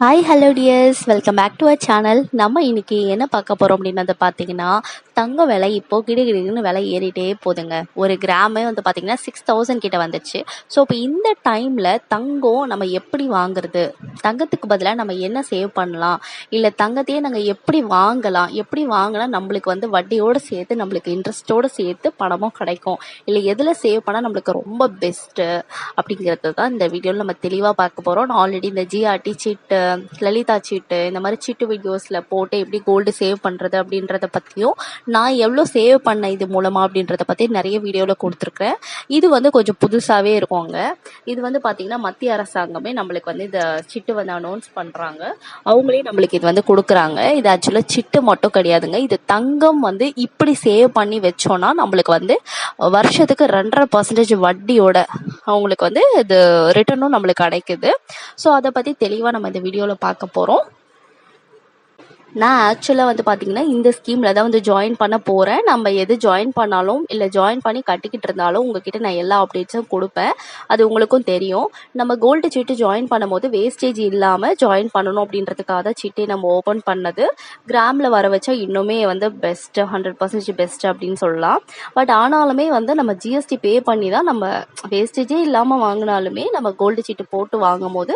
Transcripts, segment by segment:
Hi hello dears welcome back to a channel நம்ம இன்னைக்கு என்ன பார்க்க போகிறோம் அப்படின்னது பார்த்தீங்கன்னா தங்க விலை இப்போ கிடுகிடுன்னு விலை ஏறிட்டே போகுதுங்க ஒரு கிராமே வந்து பார்த்தீங்கன்னா சிக்ஸ் தௌசண்ட் கிட்ட வந்துச்சு. ஸோ இப்போ இந்த டைமில் தங்கம் நம்ம எப்படி வாங்குறது? தங்கத்துக்கு பதிலாக நம்ம என்ன சேவ் பண்ணலாம்? இல்லை தங்கத்தையே நாங்கள் எப்படி வாங்கலாம்? எப்படி வாங்கினா நம்மளுக்கு வந்து வட்டியோடு சேர்த்து நம்மளுக்கு இன்ட்ரெஸ்ட்டோடு சேர்த்து பணமும் கிடைக்கும். இல்லை எதில் சேவ் பண்ணால் நம்மளுக்கு ரொம்ப பெஸ்ட்டு அப்படிங்கிறது தான் இந்த வீடியோவில் நம்ம தெளிவாக பார்க்க போகிறோம் நான் ஆல்ரெடி இந்த ஜிஆர்டி சீட்டு லலிதா சீட்டு இந்த மாதிரி சீட்டு வீடியோஸில் போட்டு எப்படி கோல்டு சேவ் பண்ணுறது அப்படின்றத பற்றியும் நான் எவ்வளோ சேவ் பண்ண இது மூலமாக அப்படின்றத பற்றி நிறைய வீடியோவில் கொடுத்துருக்குறேன். இது வந்து கொஞ்சம் புதுசாகவே இருக்கும்ங்க இது வந்து பார்த்திங்கன்னா மத்திய அரசாங்கமே நம்மளுக்கு வந்து இந்த சிட்டு வந்து அனௌன்ஸ் பண்ணுறாங்க அவங்களே நம்மளுக்கு இது வந்து கொடுக்குறாங்க. இது ஆக்சுவலாக சிட்டு மட்டும் கிடையாதுங்க. இது தங்கம் வந்து இப்படி சேவ் பண்ணி வச்சோன்னா நம்மளுக்கு வந்து வருஷத்துக்கு ரெண்டரை பர்சன்டேஜ் வட்டியோட அவங்களுக்கு வந்து இது ரிட்டர்னும் நம்மளுக்கு கிடைக்குது. ஸோ அதை பற்றி தெளிவாக நம்ம இந்த வீடியோவில் பார்க்க போகிறோம் நான் ஆக்சுவலாக வந்து பார்த்தீங்கன்னா இந்த ஸ்கீமில் தான் வந்து ஜாயின் பண்ண போகிறேன் நம்ம எது ஜாயின் பண்ணாலும் இல்லை ஜாயின் பண்ணி கட்டிக்கிட்டு இருந்தாலும் உங்ககிட்ட நான் எல்லா அப்டேட்ஸும் கொடுப்பேன். அது உங்களுக்கும் தெரியும். நம்ம கோல்டு சீட்டு ஜாயின் பண்ணும்போது வேஸ்டேஜ் இல்லாமல் ஜாயின் பண்ணணும் அப்படின்றதுக்காக தான் சீட்டை நம்ம ஓப்பன் பண்ணது. கிராமில் வர வச்சா இன்னுமே வந்து பெஸ்ட்டு ஹண்ட்ரட் பர்சன்டேஜ் பெஸ்ட் அப்படின்னு சொல்லலாம். பட் ஆனாலுமே வந்து நம்ம ஜிஎஸ்டி பே பண்ணி தான் நம்ம வேஸ்டேஜே இல்லாமல் வாங்கினாலுமே நம்ம கோல்டு சீட்டு போட்டு வாங்கும் போது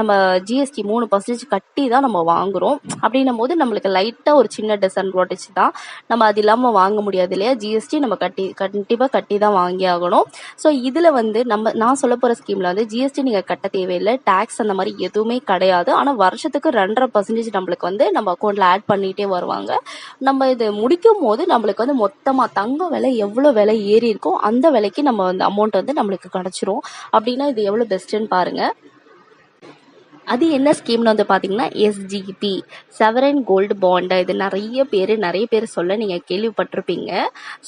நம்ம ஜிஎஸ்டி மூணு பர்சன்டேஜ் கட்டி தான் நம்ம வாங்குறோம். அப்படின்னும் போது நம்மளுக்கு லைட்டாக ஒரு சின்ன டிஸ்அட்வான்டேஜ் தான் நம்ம அது இல்லாமல் வாங்க முடியாது இல்லையா? ஜிஎஸ்டி நம்ம கட்டி கண்டிப்பாக கட்டி தான் வாங்கி ஆகணும். ஸோ இதில் வந்து நம்ம நான் சொல்ல போகிற ஸ்கீமில் வந்து ஜிஎஸ்டி நீங்கள் கட்ட தேவையில்லை. டேக்ஸ் அந்த மாதிரி எதுவுமே கிடையாது. ஆனால் வருஷத்துக்கு ரெண்டரை பர்சன்டேஜ் நம்மளுக்கு வந்து நம்ம அக்கௌண்ட்டில் ஆட் பண்ணிகிட்டே வருவாங்க. நம்ம இது முடிக்கும் போது நம்மளுக்கு வந்து மொத்தமாக தங்க விலை எவ்வளோ விலை ஏறி இருக்கோ அந்த விலைக்கு நம்ம அந்த அமௌண்ட் வந்து நம்மளுக்கு கிடச்சிரும். அப்படின்னா இது எவ்வளோ பெஸ்ட்டுன்னு பாருங்கள் அது என்ன ஸ்கீம்னு வந்து பார்த்தீங்கன்னா எஸ்ஜிபி செவரன் கோல்டு பாண்டு இது நிறைய பேர் நிறைய பேர் சொல்ல நீங்கள் கேள்விப்பட்டிருப்பீங்க.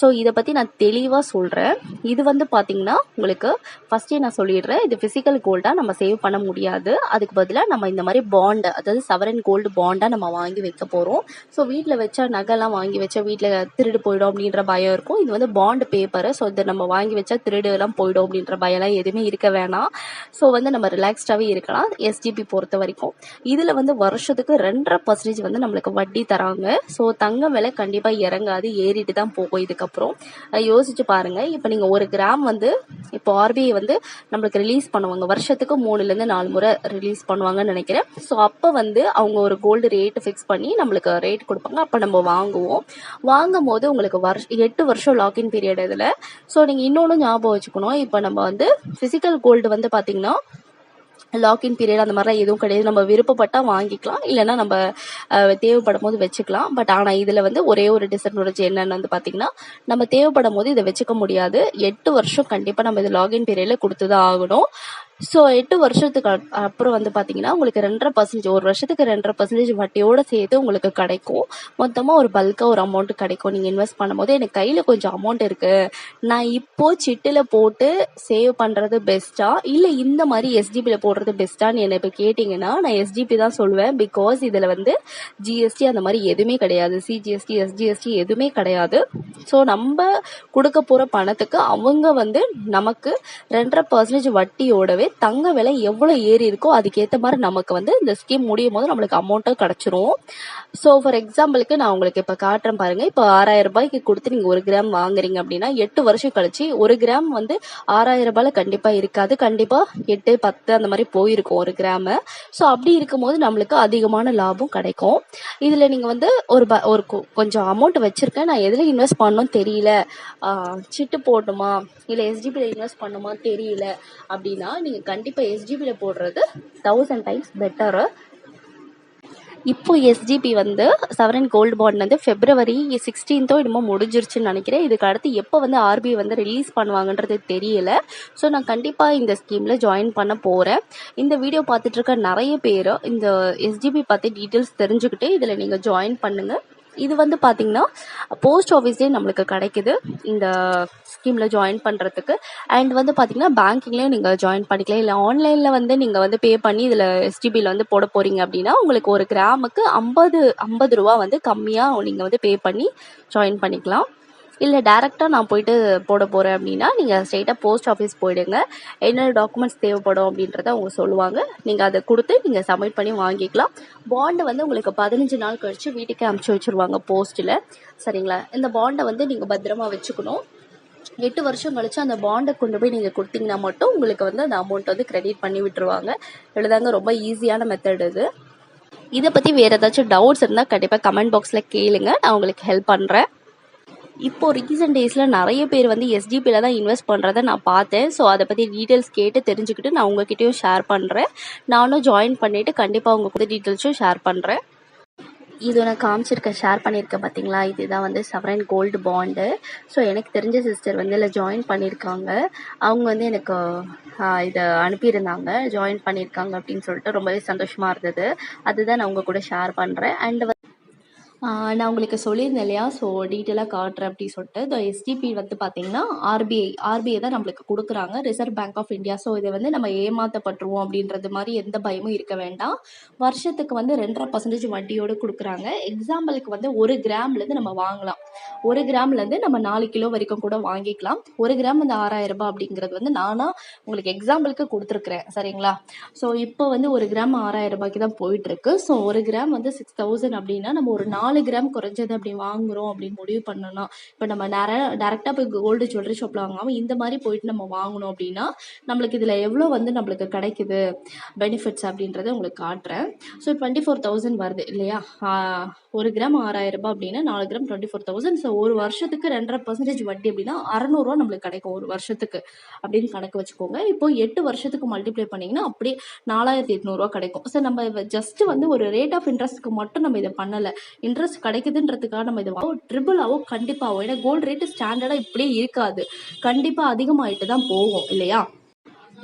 ஸோ இதை பற்றி நான் தெளிவாக சொல்கிறேன் இது வந்து பார்த்தீங்கன்னா உங்களுக்கு ஃபஸ்ட்டே நான் சொல்லிடுறேன். இது ஃபிசிக்கல் கோல்டாக நம்ம சேவ் பண்ண முடியாது. அதுக்கு பதிலாக நம்ம இந்த மாதிரி பாண்டு அதாவது செவரன் கோல்டு பாண்டாக நம்ம வாங்கி வைக்க போகிறோம் ஸோ வீட்டில் வச்சா நகைலாம் வாங்கி வச்சா வீட்டில் திருடு போயிடும் அப்படின்ற பயம் இருக்கும். இது வந்து பாண்டு பேப்பரு ஸோ இதை நம்ம வாங்கி வச்சா திருடு எல்லாம் போயிடும் அப்படின்ற பயம்லாம் எதுவுமே இருக்க வேணாம். ஸோ வந்து நம்ம ரிலாக்ஸ்டாகவே இருக்கலாம். எஸ்டிபி பொறுத்த வரைக்கும் இதில் வந்து வருஷத்துக்கு ரெண்டரை பர்சன்டேஜ் வந்து நம்மளுக்கு வட்டி தராங்க. ஸோ தங்கம் விலை கண்டிப்பாக இறங்காது ஏறிட்டு தான் போகும் இதுக்கப்புறம். யோசிச்சு பாருங்க. இப்போ நீங்கள் ஒரு கிராம் வந்து இப்போ ஆர்பிஐ வந்து நம்மளுக்கு ரிலீஸ் பண்ணுவாங்க. வருஷத்துக்கு மூணுலேருந்து நாலு முறை ரிலீஸ் பண்ணுவாங்கன்னு நினைக்கிறேன். ஸோ அப்போ வந்து அவங்க ஒரு கோல்டு ரேட்டு ஃபிக்ஸ் பண்ணி நம்மளுக்கு ரேட் கொடுப்பாங்க. அப்போ நம்ம வாங்குவோம். வாங்கும் போது உங்களுக்கு வருஷ எட்டு வருஷம் லாக்இன் பீரியட் இதில். ஸோ நீங்கள் இன்னொன்று ஞாபகம் வச்சுக்கணும். இப்போ நம்ம வந்து ஃபிசிக்கல் கோல்டு வந்து பார்த்தீங்கன்னா லாக்இன் பீரியட் அந்த மாதிரிலாம் எதுவும் கிடையாது. நம்ம விருப்பப்பட்டால் வாங்கிக்கலாம். இல்லைன்னா நம்ம தேவைப்படும் போது வச்சுக்கலாம். பட் ஆனால் இதில் வந்து ஒரே ஒரு டிஸ்அட்வான்டேஜ் என்னென்னு வந்து பார்த்தீங்கன்னா நம்ம தேவைப்படும் போது இதை வச்சுக்க முடியாது. எட்டு வருஷம் கண்டிப்பாக நம்ம இது லாகின் பீரியடில் கொடுத்து தான் ஆகணும். ஸோ எட்டு வருஷத்துக்கு அப்- அப்புறம் வந்து பார்த்தீங்கன்னா உங்களுக்கு ரெண்டரை பர்சன்டேஜ் ஒரு வருஷத்துக்கு ரெண்டரை பர்சன்டேஜ் வட்டியோட சேர்த்து உங்களுக்கு கிடைக்கும். மொத்தமாக ஒரு பல்காக ஒரு அமௌண்ட் கிடைக்கும். நீங்கள் இன்வெஸ்ட் பண்ணும்போது எனக்கு கையில் கொஞ்சம் அமௌண்ட் இருக்குது நான் இப்போ சிட்டில் போட்டு சேவ் பண்ணுறது பெஸ்ட்டாக இல்லை இந்த மாதிரி எஸ்டிபியில் போடுறது பெஸ்ட்டான்னு என்னை இப்போ கேட்டிங்கன்னா நான் எஸ்டிபி தான் சொல்லுவேன். பிகாஸ் இதில் வந்து ஜிஎஸ்டி அந்த மாதிரி எதுவுமே கிடையாது. சிஜிஎஸ்டி எஸ்ஜிஎஸ்டி எதுவுமே கிடையாது. ஸோ நம்ம கொடுக்க போகிற பணத்துக்கு அவங்க வந்து நமக்கு ரெண்டரை பர்சன்டேஜ் வட்டியோடவே தங்க விலை எவ்வளோ ஏறி இருக்கோ அதுக்கேற்ற மாதிரி நமக்கு வந்து இந்த ஸ்கீம் முடியும் போது நம்மளுக்கு அமௌண்ட்டும் கிடச்சிரும். ஸோ ஃபார் எக்ஸாம்பிளுக்கு நான் உங்களுக்கு இப்போ காட்டுறேன் பாருங்க. இப்போ ஆறாயிரம் ரூபாய்க்கு கொடுத்து நீங்கள் ஒரு கிராம் வாங்குறீங்க அப்படின்னா எட்டு வருஷம் கழிச்சு ஒரு கிராம் வந்து ஆறாயிரம் ரூபாயில கண்டிப்பாக இருக்காது. கண்டிப்பாக எட்டு பத்து அந்த மாதிரி போயிருக்கும் ஒரு கிராமு ஸோ அப்படி இருக்கும்போது நம்மளுக்கு அதிகமான லாபம் கிடைக்கும். இதில் நீங்கள் வந்து ஒரு ப ஒரு கொ- கொஞ்சம் அமௌண்ட் வச்சுருக்கேன். நான் எதில் இன்வெஸ்ட் பண்ணணும் தெரியல. சிட்டு போடணுமா? இல்லை எஸ்டிபியில் இன்வெஸ்ட் பண்ணுமா தெரியல. அப்படின்னா நீங்கள் கண்டிப்பாக எஸ்ஜிபியில் போடுறது தௌசண்ட் டைம்ஸ் பெட்டரு இப்போ எஸ்ஜிபி வந்து சவரன் கோல்டு பாண்ட் வந்து பிப்ரவரி சிக்ஸ்டீன்த்தோ என்னமோ முடிஞ்சிருச்சுன்னு நினைக்கிறேன். இதுக்கு அடுத்து எப்போ வந்து ஆர்பிஐ வந்து ரிலீஸ் பண்ணுவாங்கன்றது தெரியல. ஸோ நான் கண்டிப்பாக இந்த ஸ்கீமில் ஜாயின் பண்ண போகிறேன் இந்த வீடியோ பார்த்துட்டு இருக்க நிறைய பேர் இந்த எஸ்ஜிபி பற்றி டீட்டெயில்ஸ் தெரிஞ்சுக்கிட்டு இதில் நீங்கள் ஜாயின் பண்ணுங்கள் இது வந்து பார்த்தீங்கன்னா போஸ்ட் ஆஃபீஸ்லேயே நம்மளுக்கு கிடைக்குது. இந்த ஸ்கீமில் ஜாயின் பண்ணுறதுக்கு அண்ட் வந்து பார்த்தீங்கன்னா பேங்கிங்லேயும் நீங்கள் ஜாயின் பண்ணிக்கலாம். இல்லை ஆன்லைனில் வந்து நீங்கள் வந்து பே பண்ணி இதில் எஸ்டிபியில் வந்து போட போகிறீங்க அப்படின்னா உங்களுக்கு ஒரு கிராமுக்கு ஐம்பது ஐம்பது ரூபா வந்து கம்மியாக நீங்கள் வந்து பே பண்ணி ஜாயின் பண்ணிக்கலாம். இல்லை டேரெக்டாக நான் போயிட்டு போட போகிறேன் அப்படின்னா நீங்கள் ஸ்ட்ரெயிட்டாக போஸ்ட் ஆஃபீஸ் போயிடுங்க. என்னென்ன டாக்குமெண்ட்ஸ் தேவைப்படும் அப்படின்றத அவங்க சொல்லுவாங்க. நீங்கள் அதை கொடுத்து நீங்கள் சப்மிட் பண்ணி வாங்கிக்கலாம். பாண்டை வந்து உங்களுக்கு பதினஞ்சு நாள் கழித்து வீட்டுக்கே அமுச்சு வச்சுருவாங்க போஸ்ட்டில் சரிங்களா? இந்த பாண்டை வந்து நீங்கள் பத்திரமா வச்சுக்கணும். எட்டு வருஷம் கழிச்சு அந்த பாண்டை கொண்டு போய் நீங்கள் கொடுத்தீங்கன்னா மட்டும் உங்களுக்கு வந்து அந்த அமௌண்ட் வந்து கிரெடிட் பண்ணி விட்டுருவாங்க. எழுதாங்க ரொம்ப ஈஸியான மெத்தட் இது. இதை பற்றி வேறு ஏதாச்சும் டவுட்ஸ் இருந்தால் கண்டிப்பாக கமெண்ட் பாக்ஸில் கேளுங்க. நான் உங்களுக்கு ஹெல்ப் பண்ணுறேன் இப்போ ரீசெண்ட் டேஸில் நிறைய பேர் வந்து எஸ்டிபியில் தான் இன்வெஸ்ட் பண்ணுறத நான் பார்த்தேன். ஸோ அதை பற்றி டீட்டெயில்ஸ் கேட்டு தெரிஞ்சுக்கிட்டு நான் உங்ககிட்டயும் ஷேர் பண்ணுறேன் நானும் ஜாயின் பண்ணிவிட்டு கண்டிப்பாக உங்களுக்கு டீட்டெயில்ஸும் ஷேர் பண்ணுறேன் இது நான் காமிச்சிருக்கேன் ஷேர் பண்ணியிருக்கேன் பார்த்தீங்களா இதுதான் வந்து சவரன் கோல்டு பாண்டு ஸோ எனக்கு தெரிஞ்ச சிஸ்டர் வந்து இதில் ஜாயின் பண்ணியிருக்காங்க அவங்க வந்து எனக்கு இதை அனுப்பியிருந்தாங்க. ஜாயின் பண்ணியிருக்காங்க அப்படின்னு சொல்லிட்டு ரொம்பவே சந்தோஷமாக இருந்தது. அதுதான் நான் உங்கள் கூட ஷேர் பண்ணுறேன் அண்ட் நான் உங்களுக்கு சொல்லியிருந்தேன் இல்லையா? ஸோ டீட்டெயிலாக காட்டுறேன் அப்படின்னு சொல்லிட்டு. இந்த எஸ்டிபி வந்து பார்த்தீங்கன்னா ஆர்பிஐ ஆர்பிஐ தான் நம்மளுக்கு கொடுக்குறாங்க. Reserve bank of India so இதை வந்து நம்ம ஏமாற்றப்பட்டுருவோம் அப்படின்றது மாதிரி எந்த பயமும் இருக்க வேண்டாம். வருஷத்துக்கு வந்து ரெண்டரை பர்சன்டேஜ் வட்டியோடு கொடுக்குறாங்க. எக்ஸாம்பிளுக்கு வந்து ஒரு கிராம்லேருந்து நம்ம வாங்கலாம். ஒரு கிராம்லேருந்து நம்ம நாலு கிலோ வரைக்கும் கூட வாங்கிக்கலாம். ஒரு கிராம் வந்து ஆறாயிரம் ரூபாய் அப்படிங்கிறது வந்து நானாக உங்களுக்கு எக்ஸாம்பிளுக்கு கொடுத்துருக்குறேன். சரிங்களா? ஸோ இப்போ வந்து ஒரு கிராம் ஆறாயிரம் ரூபாய்க்கு தான் போயிட்டுருக்கு. ஸோ ஒரு கிராம் வந்து சிக்ஸ் தௌசண்ட் அப்படின்னா நம்ம ஒரு நாலு கிராம் குறைஞ்சது அப்படி வாங்குறோம் அப்படின்னு முடிவு பண்ணோம்னா இப்போ நம்ம நேர டேரெக்டாக போய் கோல்டு ஜுவல்லரி ஷாப்பில் வாங்காமல் இந்த மாதிரி போயிட்டு நம்ம வாங்கணும் அப்படின்னா நம்மளுக்கு இதில் எவ்வளோ வந்து நம்மளுக்கு கிடைக்குது பெனிஃபிட்ஸ் அப்படின்றத உங்களுக்கு காட்டுறேன். ஸோ டுவெண்ட்டி ஃபோர் தௌசண்ட் வருது இல்லையா? ஒரு கிராம் ஆறாயிரம் ரூபாய் அப்படின்னா நாலு gram twenty four thousand so ஒரு வருஷத்துக்கு ரெண்டரை பர்சன்டேஜ் வட்டி அப்படின்னா அறநூறுவா நம்மளுக்கு கிடைக்கும் ஒரு வருஷத்துக்கு அப்படின்னு கணக்கு வச்சுக்கோங்க. இப்போ எட்டு வருஷத்துக்கு மல்டிப்ளை பண்ணிங்கன்னா அப்படியே நாலாயிரத்தி எட்நூறுவா கிடைக்கும். ஸோ நம்ம ஜஸ்ட் வந்து ஒரு ரேட் ஆஃப் இன்ட்ரெஸ்ட்க்கு மட்டும் நம்ம இதை பண்ணலை. இன்ட்ரெஸ்ட் கிடைக்குதுன்றதுக்காக நம்ம இதை ட்ரிபிள் ஆகும் கண்டிப்பாகவோ ஏன்னா கோல்டு ரேட்டு ஸ்டாண்டர்டாக இப்படியே இருக்காது. கண்டிப்பாக அதிகமாகிட்டு தான் போகும் இல்லையா?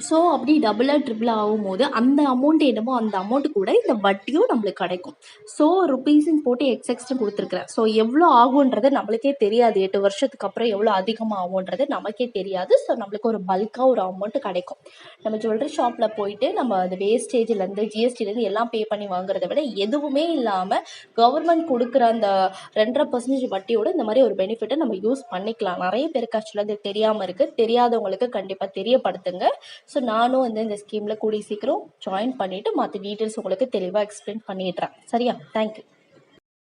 ஸோ அப்படி டபுளாக ட்ரிபிள் ஆகும்போது அந்த அமௌண்ட் என்னமோ அந்த அமௌண்ட்டு கூட இந்த வட்டியும் நம்மளுக்கு கிடைக்கும். ஸோ ருபீஸ்ன்னு போட்டு எக்ஸ்எக்ஸ்ட்ரா கொடுத்துருக்குறேன். ஸோ எவ்வளோ ஆகுன்றது நம்மளுக்கே தெரியாது. எட்டு வருஷத்துக்கு அப்புறம் எவ்வளோ அதிகமாக ஆகுன்றது நமக்கே தெரியாது. ஸோ நம்மளுக்கு ஒரு பல்காக ஒரு அமௌண்ட்டு கிடைக்கும். நம்ம ஜுவல்லரி ஷாப்பில் போயிட்டு நம்ம அந்த வேஸ்டேஜ்லேருந்து ஜிஎஸ்டிலேருந்து எல்லாம் பே பண்ணி வாங்குறத விட எதுவுமே இல்லாமல் கவர்மெண்ட் கொடுக்குற அந்த ரெண்டரை பர்சன்டேஜ் வட்டியோட இந்த மாதிரி ஒரு பெனிஃபிட்டை நம்ம யூஸ் பண்ணிக்கலாம். நிறைய பேருக்கு ஆக்சுவலாக அது தெரியாமல் இருக்குது தெரியாதவங்களுக்கு கண்டிப்பாக தெரியப்படுத்துங்க. ஸோ நானும் வந்து இந்த ஸ்கீமில் கூடிய சீக்கிரம் ஜாயின் பண்ணிவிட்டு மற்ற டீட்டெயில்ஸ் உங்களுக்கு தெளிவாக எக்ஸ்பிளைன் பண்ணிடுறேன். சரியா? தேங்க்யூ